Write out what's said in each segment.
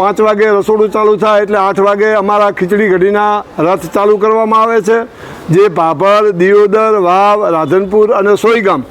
પાંચ વાગે રસોડું ચાલુ થાય એટલે આઠ વાગે અમારા ખીચડી ઘડીના રથ ચાલુ કરવામાં આવે છે, જે ભાભર, દિયોદર, વાવ, રાધનપુર અને સોઈગામ.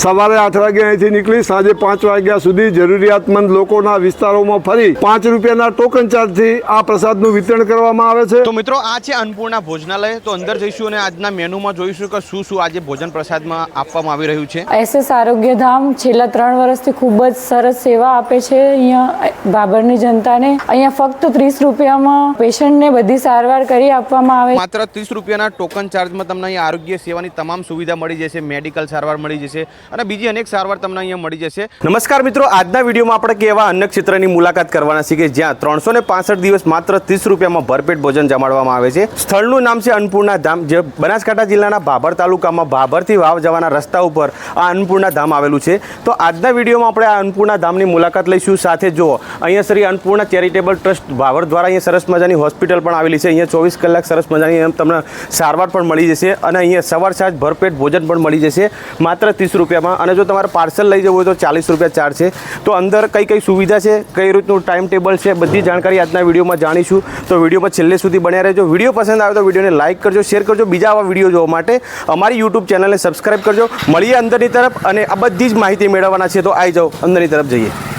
સવારે આઠ વાગે અહીંથી નીકળી સાંજે પાંચ વાગ્યા સુધી જરૂરિયાતમંદ લોકોના વિસ્તારોમાં ફરી પાંચ રૂપિયાના ટોકન ચાર્જથી આ પ્રસાદનું વિતરણ કરવામાં આવે છે. તો મિત્રો આ છે અન્નપૂર્ણા ભોજનાલય. તો અંદર જઈશું અને આજના મેનુમાં જોઈશું કે શું શું આજે ભોજન પ્રસાદમાં આપવામાં આવી રહ્યું છે. એસએસ આરોગ્ય ધામ છેલ્લા ત્રણ વર્ષથી ખૂબ જ સરસ સેવા આપે છે. અહીંયા બાબરની જનતાને અહીંયા ફક્ત ત્રીસ રૂપિયામાં પેશન્ટને બધી સારવાર કરી આપવામાં આવે માત્ર ત્રીસ રૂપિયાના ટોકન ચાર્જમાં તમને અહીંયા આરોગ્ય સેવાની તમામ સુવિધા મળી જશે. મેડિકલ સારવાર મળી જશે. અને બીજી અનેક સારવાર તમને અહીંયા મળી જશે. નમસ્કાર મિત્રો, આજના વિડીયોમાં આપણે કેવા અન્ય ક્ષેત્રની મુલાકાત કરવાના છીએ કે જ્યાં ત્રણસો ને દિવસ માત્ર ત્રીસ રૂપિયામાં ભરપેટ ભોજન જમાડવામાં આવે છે. સ્થળનું નામ છે અન્નપૂર્ણા ધામ, જે બનાસકાંઠા જિલ્લાના ભાભર તાલુકામાં ભાભરથી વાવ જવાના રસ્તા ઉપર આ અન્નપૂર્ણા ધામ આવેલું છે. તો આજના વિડીયોમાં આપણે આ અન્નપૂર્ણા ધામની મુલાકાત લઈશું. સાથે જુઓ, અહીંયા શ્રી અન્નપૂર્ણા ચેરિટેબલ ટ્રસ્ટ ભાભર દ્વારા અહીંયા સરસ મજાની હોસ્પિટલ પણ આવેલી છે. અહીંયા ચોવીસ કલાક સરસ મજાની એમ તમને સારવાર પણ મળી જશે અને અહીંયા સવાર સાંજ ભરપેટ ભોજન પણ મળી જશે. માત્ર ત્રીસ રૂપિયામાં અને જો તમારે પાર્સલ લઈ જવું હોય તો ચાલીસ રૂપિયા ચાર્જ છે. તો અંદર કઈ કઈ સુવિધા છે, કઈ રીતનું ટાઈમ ટેબલ છે, બધી જાણકારી આજના વિડીયોમાં જાણીશું. તો વિડીયોમાં છેલ્લે સુધી બન્યા રહેજો. વીડિયો પસંદ આવે તો વિડીયોને લાઇક કરજો, શેર કરજો. બીજા આવા વીડિયો જોવા માટે અમારી યુટ્યુબ ચેનલને સબસ્ક્રાઇબ કરજો. મળીએ અંદરની તરફ અને આ બધી જ માહિતી મેળવવાના છે. તો આવી જાઓ, અંદરની તરફ જઈએ.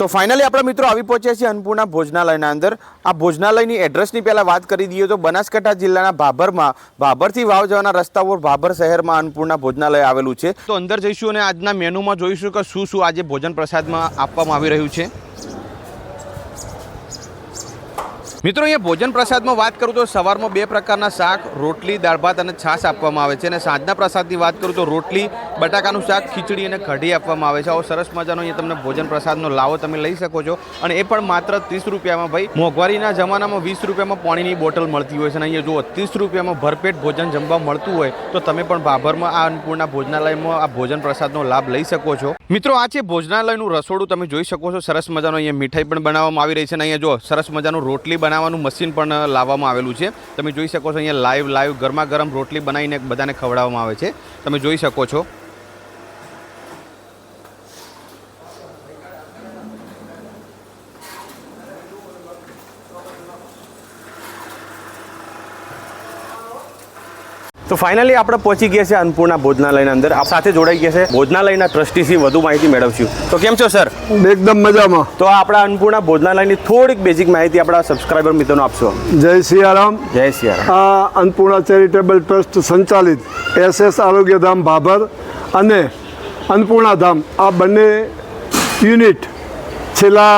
તો ફાઇનલી આપણા મિત્રો આવી પહોંચ્યા છીએ અન્નપૂર્ણા ભોજનાલયના અંદર. આ ભોજનાલયની એડ્રેસની પહેલાં વાત કરી દઈએ તો બનાસકાંઠા જિલ્લાના ભાભરમાં, ભાભરથી વાવ જવાના રસ્તા ઉપર ભાભર શહેરમાં અન્નપૂર્ણા ભોજનાલય આવેલું છે. તો અંદર જઈશું અને આજના મેનુમાં જોઈશું કે શું શું આજે ભોજન પ્રસાદમાં આપવામાં આવી રહ્યું છે. મિત્રો, અહીંયા ભોજન પ્રસાદમાં વાત કરું તો સવારમાં બે પ્રકારના શાક, રોટલી, દાળ ભાત અને છાશ આપવામાં આવે છે. અને સાંજના પ્રસાદની વાત કરું તો રોટલી, બટાકાનું શાક, ખીચડી અને કઢી આપવામાં આવે છે. આવો સરસ મજાનો અહીંયા તમને ભોજન પ્રસાદનો લાવો તમે લઈ શકો છો. અને એ પણ માત્ર ત્રીસ રૂપિયામાં ભાઈ. મોંઘવારીના જમાનામાં વીસ રૂપિયામાં પાણીની બોટલ મળતી હોય છે. અને અહીંયા જુઓ, ત્રીસ રૂપિયામાં ભરપેટ ભોજન જમવા મળતું હોય તો તમે પણ ભાભરમાં આ અન્નપૂર્ણા ભોજનાલયમાં આ ભોજન પ્રસાદનો લાભ લઈ શકો છો. મિત્રો, આ છે ભોજનાલયનું રસોડું. તમે જોઈ શકો છો સરસ મજાનો અહીંયા મીઠાઈ પણ બનાવવામાં આવી રહી છે. અને અહીંયા જો સરસ મજાનું રોટલી બનાવવાનું મશીન પણ લાવવામાં આવેલું છે. તમે જોઈ શકો છો અહીંયા લાઈવ લાઈવ ગરમા ગરમ રોટલી બનાવીને બધાને ખવડાવવામાં આવે છે. તમે જોઈ શકો છો. તો ફાઇનલી આપણે પહોંચી ગયા છે અન્નપૂર્ણા ભોજનાલયના અંદર. આપ સાથે જોડાઈ ગયા છે. ભોજનાલયના ટ્રસ્ટીથી વધુ માહિતી મેળવશું. તો કેમ છો સર એકદમ મજામાં. તો આપણા અન્નપૂર્ણા ભોજનાલયની થોડીક બેઝિક માહિતી આપણા સબસ્ક્રાઈબર મિત્રોને આપશો. જય સિયારામ. જય સિયારામ. આ અન્નપૂર્ણા ચેરિટેબલ ટ્રસ્ટ સંચાલિત એસએસ આરોગ્યધામ ભાભર અને અન્નપૂર્ણા ધામ. આ બંને યુનિટ છેલ્લા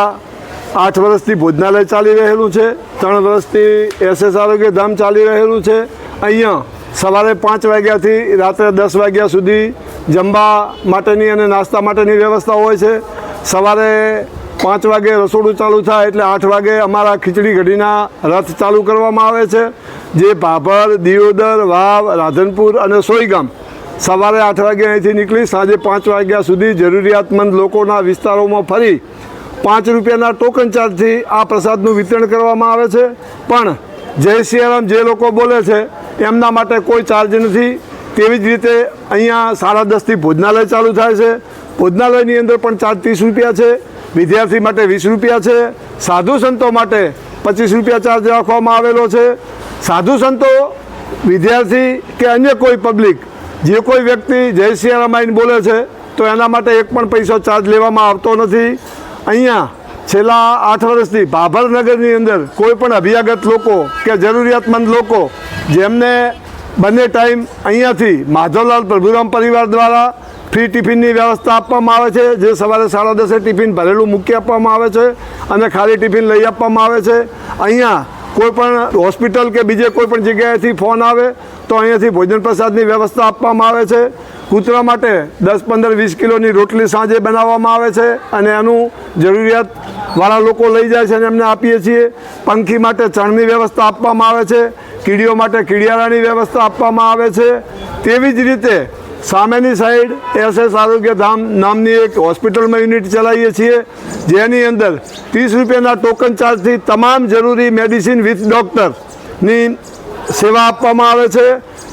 આઠ વર્ષથી ભોજનાલય ચાલી રહેલું છે. ત્રણ વર્ષથી એસએસ આરોગ્યધામ ચાલી રહેલું છે. અહીંયા સવારે પાંચ વાગ્યાથી રાત્રે દસ વાગ્યા સુધી જમવા માટેની અને નાસ્તા માટેની વ્યવસ્થા હોય છે. સવારે પાંચ વાગે રસોડું ચાલુ થાય એટલે આઠ વાગે અમારા ખીચડી ઘડીના રથ ચાલુ કરવામાં આવે છે, જે ભાભર, દિયોદર, વાવ, રાધનપુર અને સોઈગામ સવારે આઠ વાગે અહીંથી નીકળી સાંજે પાંચ વાગ્યા સુધી જરૂરિયાતમંદ લોકોના વિસ્તારોમાં ફરી પાંચ રૂપિયાના ટોકન ચાર્જથી આ પ્રસાદનું વિતરણ કરવામાં આવે છે. પણ જય સિયારામ જે લોકો બોલે છે એમના માટે કોઈ ચાર્જ નથી. તેવી જ રીતે અહીંયા સાડા દસથી ભોજનાલય ચાલુ થાય છે. ભોજનાલયની અંદર પણ ચાર્જ ત્રીસ રૂપિયા છે. વિદ્યાર્થી માટે વીસ રૂપિયા છે. સાધુ સંતો માટે પચીસ રૂપિયા ચાર્જ રાખવામાં આવેલો છે. સાધુ સંતો, વિદ્યાર્થી કે અન્ય કોઈ પબ્લિક જે કોઈ વ્યક્તિ જય સિયારામ આઈને બોલે છે, તો એના માટે એક પણ પૈસો ચાર્જ લેવામાં આવતો નથી. અહીંયા છેલ્લા આઠ વર્ષથી ભાભરનગરની અંદર કોઈ પણ અભ્યાગત લોકો કે જરૂરિયાતમંદ લોકો જેમને બંને ટાઈમ અહીંયાથી માધવલાલ પ્રભુરામ પરિવાર દ્વારા ફ્રી ટિફિનની વ્યવસ્થા આપવામાં આવે છે, જે સવારે સાડા દસે ટિફિન ભરેલું મૂકી આપવામાં આવે છે અને ખાલી ટિફિન લઈ આપવામાં આવે છે. અહીંયા કોઈપણ હોસ્પિટલ કે બીજે કોઈપણ જગ્યાએથી ફોન આવે તો અહીંયાથી ભોજન પ્રસાદની વ્યવસ્થા આપવામાં આવે છે. કૂતરા માટે દસ પંદર વીસ કિલોની રોટલી સાંજે બનાવવામાં આવે છે અને એનું જરૂરિયાતવાળા લોકો લઈ જાય છે અને એમને આપીએ છીએ. પંખી માટે ચણની વ્યવસ્થા આપવામાં આવે છે. કીડીઓ માટે કીડિયારાની વ્યવસ્થા આપવામાં આવે છે. તેવી જ રીતે સામેની સાઈડ એસએસ આરોગ્ય ધામ નામની એક હોસ્પિટલમાં યુનિટ ચલાવીએ છીએ. જેની અંદર ત્રીસ રૂપિયાના ટોકન ચાર્જથી તમામ જરૂરી મેડિસિન વિથ ડૉક્ટરની સેવા આપવામાં આવે છે.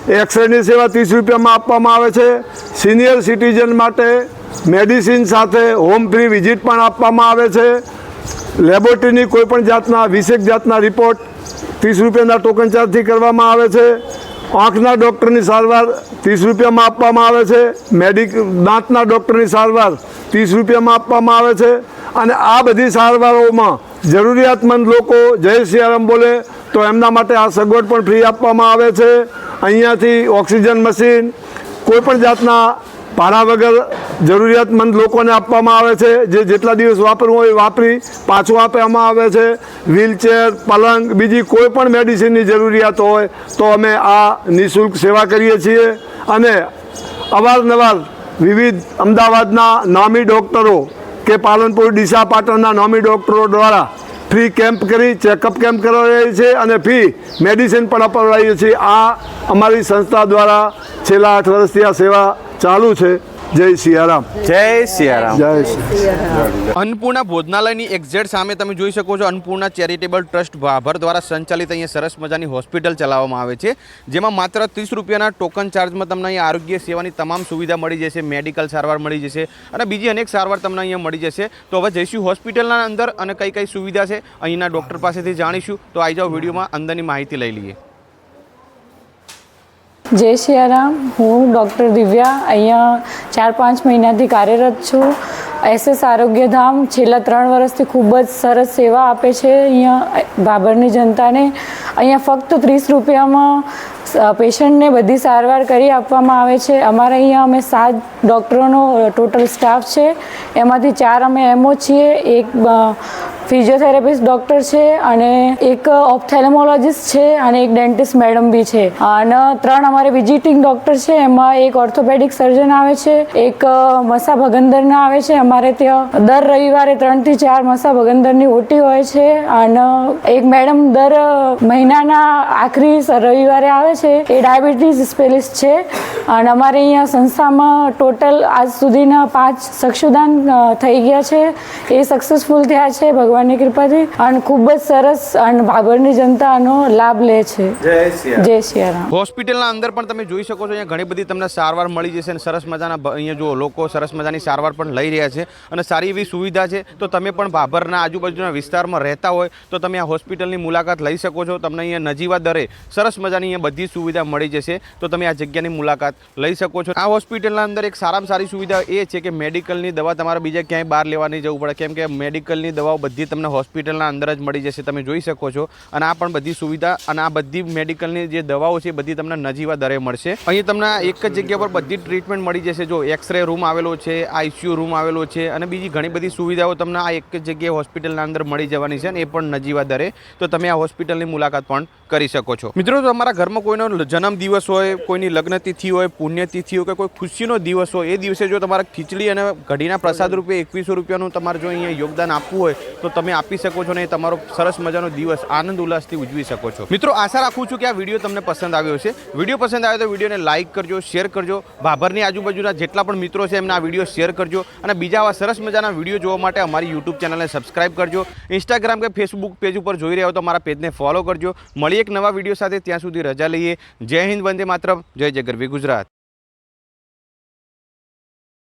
એક્સરેની સેવા ત્રીસ રૂપિયામાં આપવામાં આવે છે. સિનિયર સિટીઝન માટે મેડિસિન સાથે હોમ ફ્રી વિઝિટ પણ આપવામાં આવે છે. લેબોરેટરીની કોઈપણ જાતના વીસેક જાતના રિપોર્ટ ત્રીસ રૂપિયાના ટોકન ચાર્જથી કરવામાં આવે છે. આંખના ડૉક્ટરની સારવાર ત્રીસ રૂપિયામાં આપવામાં આવે છે. મેડિક, દાંતના ડૉક્ટરની સારવાર ત્રીસ રૂપિયામાં આપવામાં આવે છે. અને આ બધી સારવારોમાં જરૂરિયાતમંદ લોકો જય સિયારામ બોલે. તો એમના માટે આ સગવડ પણ ફ્રી આપવામાં આવે છે. અહીંયાથી ઓક્સિજન મશીન, કોઈ પણ જાતના ભાડા વગર જરૂરિયાતમંદ લોકોને આપવામાં આવે છે. જે જેટલા દિવસ વાપરવું હોય વાપરી, પાછું આપવામાં આવે છે. વ્હીલચેર, પલંગ, બીજી કોઈ પણ મેડિસિનની જરૂરિયાત હોય તો અમે આ નિઃશુલ્ક સેવા કરીએ છીએ. અને અવારનવાર વિવિધ અમદાવાદના નામી ડૉક્ટરો કે પાલનપુર ડીસા પાટણના નામી ડૉક્ટરો દ્વારા ફ્રી કેમ્પ કરી, ચેકઅપ કેમ્પ કરાવીએ છીએ અને ફ્રી મેડિસિન પણ અપાવીએ છીએ આ અમારી સંસ્થા દ્વારા છેલ્લા આઠ વર્ષથી આ સેવા ચાલુ છે. જય સિયારામ. જય સિયારામ. જય સિયારામ. અન્નપૂર્ણા ભોજનાલયની એક્ઝેટ સામે તમે જોઈ શકો છો અન્નપૂર્ણા ચેરિટેબલ ટ્રસ્ટ ભાભર દ્વારા સંચાલિત અહીંયા સરસ મજાની હોસ્પિટલ ચલાવવામાં આવે છે જેમાં માત્ર ત્રીસ રૂપિયાના ટોકન ચાર્જમાં તમને અહીંયા આરોગ્ય સેવાની તમામ સુવિધા મળી જશે મેડિકલ સારવાર મળી જશે અને બીજી અનેક સારવાર તમને અહીંયા મળી જશે. તો હવે જઈશું હોસ્પિટલના અંદર અને કઈ કઈ સુવિધા છે અહીંના ડૉક્ટર પાસેથી જાણીશું. તો આવી જાઓ વિડીયોમાં અંદરની માહિતી લઈ લઈએ. જય સિયારામ હું ડૉક્ટર દિવ્યા. અહીંયા ચાર પાંચ મહિનાથી કાર્યરત છું. એસએસ આરોગ્યધામ છેલ્લા ત્રણ વર્ષથી ખૂબ જ સરસ સેવા આપે છે અહીંયા બાબરની જનતાને. અહીંયા ફક્ત ત્રીસ રૂપિયામાં પેશન્ટને બધી સારવાર કરી આપવામાં આવે છે. અમારે અહીંયા અમે સાત ડૉક્ટરોનો ટોટલ સ્ટાફ છે. એમાંથી ચાર અમે એમઓ છીએ. એક ફિઝિયોથેરાપિસ્ટ ડૉક્ટર છે અને એક ઓપ્થેલેમોલોજીસ્ટ છે અને એક ડેન્ટિસ્ટ મેડમ બી છે. અને ત્રણ અમારે વિઝિટિંગ ડૉક્ટર છે, એમાં એક ઓર્થોપેડિક સર્જન આવે છે, એક મસા ભગંદરના આવે છે. અમારે ત્યાં દર રવિવારે ત્રણથી ચાર મસા ભગંદરની ઓટી હોય છે અને એક મેડમ દર મહિનાના આખરી રવિવારે આવે છે. એ ડાયાબિટીસ સ્પેલિસ્ટ છે અને અમારે અહીંયા સંસ્થામાં ટોટલ આજ સુધીના પાંચ સક્ષુદાન થઈ ગયા છે. એ સક્સેસફુલ થયા છે. ભગવાનની કૃપાથી અને ખૂબ જ સરસ અને ભાભરની જનતા આનો લાભ લે છે. જય સિયારામ હોસ્પિટલના અંદર પણ તમે જોઈ શકો છો અહીંયા ઘણી બધી તમને સારવાર મળી જશે અને સરસ મજાના અહીંયા જો લોકો સરસ મજાની સારવાર પણ લઈ રહ્યા છે અને સારી એવી સુવિધા છે. તો તમે પણ ભાભરના આજુબાજુના વિસ્તારમાં રહેતા હોય તો તમે આ હોસ્પિટલની મુલાકાત લઈ શકો છો. તમને અહીંયા નજીવા દરે સરસ મજાની અહીંયા બધી સુવિધા મળી જશે તો તમે આ જગ્યાની મુલાકાત લઈ શકો છો. આ હોસ્પિટલના અંદર એક સારામાં સારી સુવિધા એ છે કે મેડિકલની દવા તમારે બીજા ક્યાંય બહાર લેવા નહીં જવું પડે. કેમ કે મેડિકલની દવાઓ બધી તમને હોસ્પિટલના અંદર જ મળી જશે, તમે જોઈ શકો છો. અને આ પણ બધી સુવિધા અને આ બધી મેડિકલની જે દવાઓ છે બધી તમને નજીવા દરે મળશે. અહીં તમને એક જ જગ્યા પર બધી ટ્રીટમેન્ટ મળી જશે. જો એક્સરે રૂમ આવેલો છે, આઈસીયુ રૂમ આવેલો છે અને બીજી ઘણી બધી સુવિધાઓ તમને આ એક જ જગ્યાએ હોસ્પિટલના અંદર મળી જવાની છે અને એ પણ નજીવા દરે. તો તમે આ હોસ્પિટલની મુલાકાત પણ કરી શકો છો. મિત્રો તમારા ઘરમાં કોઈનો જન્મદિવસ હોય, કોઈની લગ્ન તિથિ હોય પુણ્યતિથિ હોય કે કોઈ ખુશીનો દિવસ હોય, એ દિવસે જો તમારે ખીચડી અને કઢીના પ્રસાદ રૂપે એકવીસો રૂપિયાનું તમારે જો અહીંયા યોગદાન આપવું હોય, તો તમે આપી શકો છો ને તમારો સરસ મજાનો દિવસ આનંદ ઉલ્લાસથી ઉજવી શકો છો. મિત્રો, આશા રાખું છું કે આ વીડિયો તમને પસંદ આવ્યો છે વીડિયો પસંદ આવ્યો તો વિડીયોને લાઇક કરજો, શેર કરજો. ભાભરની આજુબાજુના જેટલા પણ મિત્રો છે એમને આ વીડિયો શેર કરજો. અને બીજા આવા સરસ મજાના વીડિયો જોવા માટે અમારી યુટ્યુબ ચેનલને સબસ્ક્રાઇબ કરજો. ઇન્સ્ટાગ્રામ કે ફેસબુક પેજ ઉપર જોઈ રહ્યા હો તો અમારા પેજને ફોલો કરજો. મળી એક નવા વીડિયો સાથે ત્યાં સુધી રજા લઈએ. જય હિન્દ, વંદે માત્ર જય જગરવી ગરવી ગુજરાત.